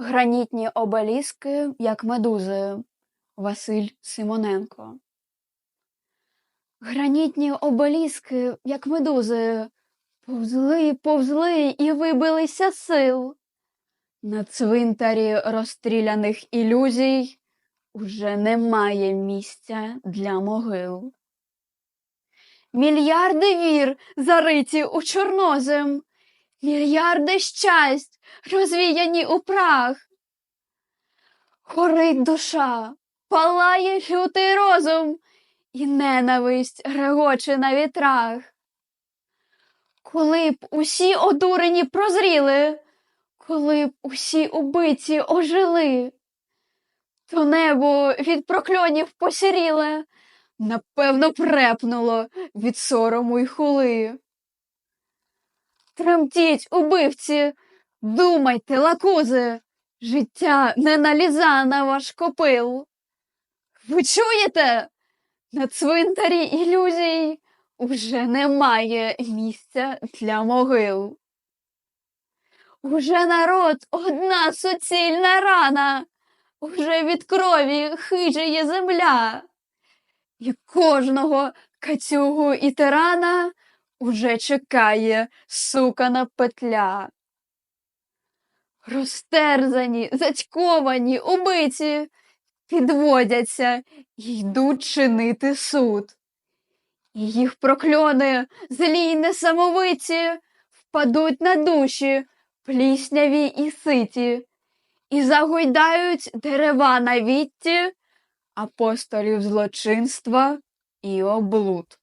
Гранітні обеліски, як медузи. Василь Симоненко. Гранітні обеліски, як медузи, повзли, повзли і вибилися сил. На цвинтарі розстріляних ілюзій уже немає місця для могил. Мільярди вір зариті у чорнозем, мільярди щасть розвіяні у прах. Горить душа, палає лютий розум, і ненависть регоче на вітрах. Коли б усі одурені прозріли, коли б усі убиті ожили, то небо від прокльонів посіріле, напевно, препнуло від сорому й хули. Тремтіть, убивці, думайте, лакузи, життя не наліза на ваш копил. Ви чуєте? На цвинтарі ілюзій уже немає місця для могил. Уже народ одна суцільна рана, уже від крові хижає земля, і кожного кацюгу і тирана уже чекає сукана петля. Розтерзані, зацьковані, убиті, підводяться і йдуть чинити суд. І їх прокльони злі й несамовиті впадуть на душі плісняві і ситі, і загойдають дерева на вітті апостолів злочинства і облуд.